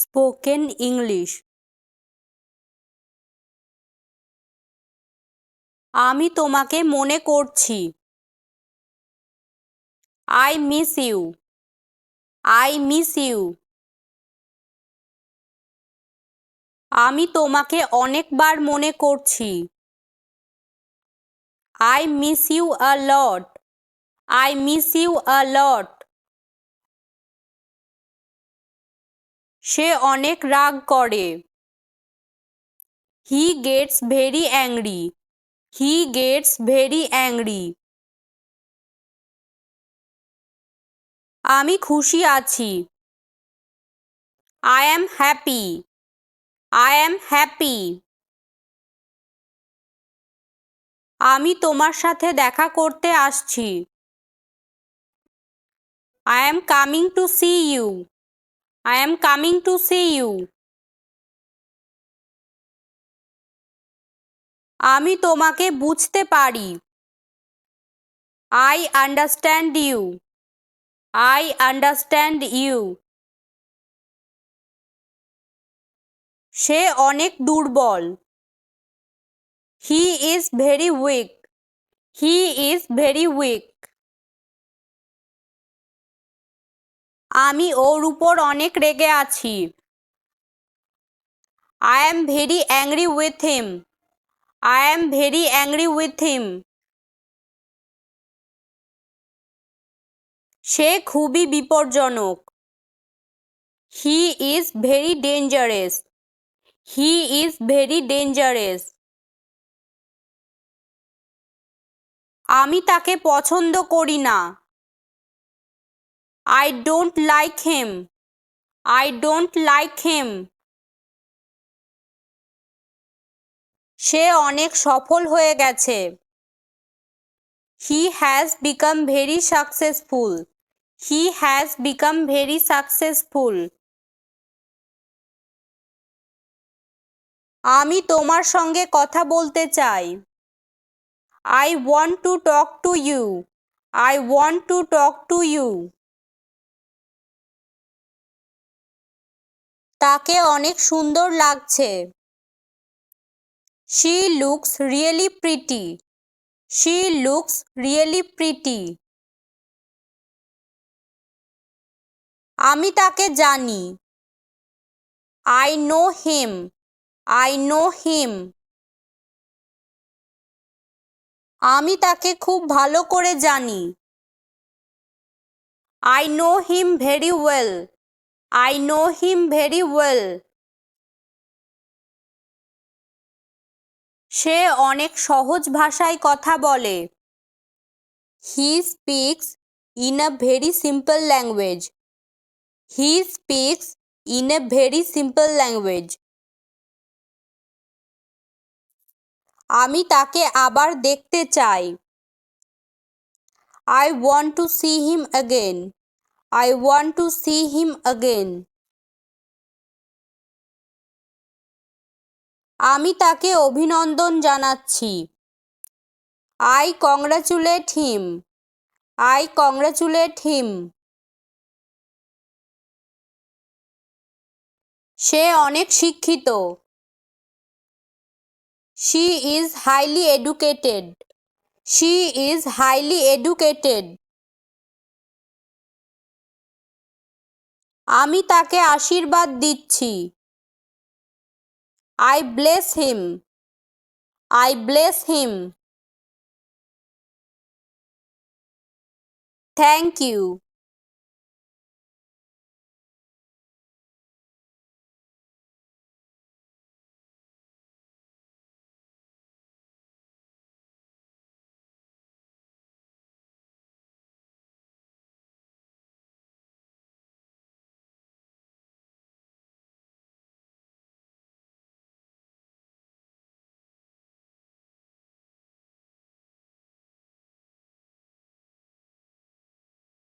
Spoken English. আমি তোমাকে মনে করছি। I miss you I miss you আমি তোমাকে অনেকবার মনে করছি। I miss you a lot I miss you a lot সে অনেক রাগ করে। He gets very angry he gets very angry আমি খুশি আছি। I am happy I am happy আমি তোমার সাথে দেখা করতে আসছি। I am coming to see you I am coming to see you আমি তোমাকে বুঝতে পারি। I understand you I understand you সে অনেক দুর্বল। He is very weak he is very weak আমি ওর উপর অনেক রেগে আছি। I am very angry with him I am very angry with him সে খুবই বিপজ্জনক। He is very dangerous he is very dangerous আমি তাকে পছন্দ করি না। I don't like him I don't like him সে অনেক সফল হয়ে গেছে। He has become very successful he has become very successful আমি তোমার সঙ্গে কথা বলতে চাই। I want to talk to you I want to talk to you তাকে অনেক সুন্দর লাগছে। She looks really pretty she looks really pretty আমি তাকে জানি। I know him I know him আমি তাকে খুব ভালো করে জানি। I know him very well I know him very well সে অনেক সহজ ভাষায় কথা বলে। He speaks in a very simple language he speaks in a very simple language আমি তাকে আবার দেখতে চাই। I want to see him again I want to see him again আমি তাকে অভিনন্দন জানাচ্ছি। I congratulate him I congratulate him সে অনেক শিক্ষিত। She is highly educated she is highly educated আমি তাকে আশীর্বাদ দিচ্ছি। I bless him I bless him thank you